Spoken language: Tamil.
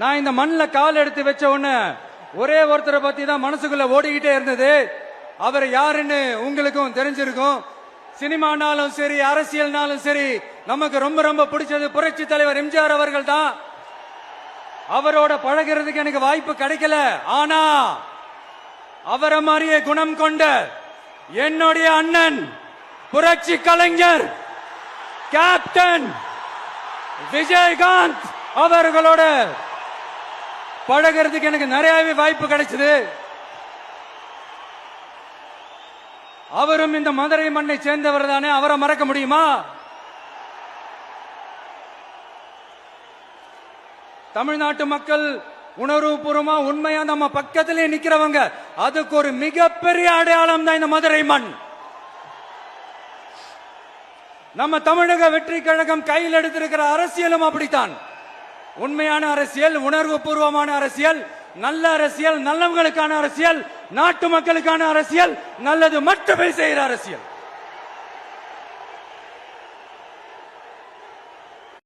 நான் இந்த மண்ணில் கால் எடுத்து வச்ச உடனே ஒரே ஒருத்தரை பத்தி தான் மனசுக்குள்ள ஓடிக்கிட்டே இருந்தது. அவர் யாருன்னு உங்களுக்கும் தெரிஞ்சிருக்கும். சினிமானாலும் சரி அரசியல்னாலும் சரி நமக்கு ரொம்ப ரொம்ப பிடிச்சது புரட்சி தலைவர் எம்ஜிஆர் அவர்கள் தான். அவரோட பழகிறதுக்கு எனக்கு வாய்ப்பு கிடைக்கல. ஆனா அவரை மாதிரியே குணம் கொண்ட என்னுடைய அண்ணன் புரட்சி கலைஞர் கேப்டன் விஜயகாந்த் அவர்களோட பழகிறதுக்கு எனக்கு நிறையவே வாய்ப்பு கிடைச்சது. அவரும் இந்த மதுரை மண்ணை சேர்ந்தவர் தானே அவரை மறக்க முடியுமா? தமிழ்நாட்டு மக்கள் உணர்வுபூர்வமா உண்மையா நம்ம பக்கத்திலே நிக்கிறவங்க அதுக்கு ஒரு மிகப்பெரிய அடையாளம் தான் இந்த மதுரை மண். நம்ம தமிழக வெற்றி கழகம் கையில் எடுத்திருக்கிற அரசியலும் அப்படித்தான். உண்மையான அரசியல் உணர்வு பூர்வமான அரசியல் நல்ல அரசியல் நல்லவங்களுக்கான அரசியல் நாட்டு மக்களுக்கான அரசியல் நல்லது மட்டுமே செய்கிற அரசியல்.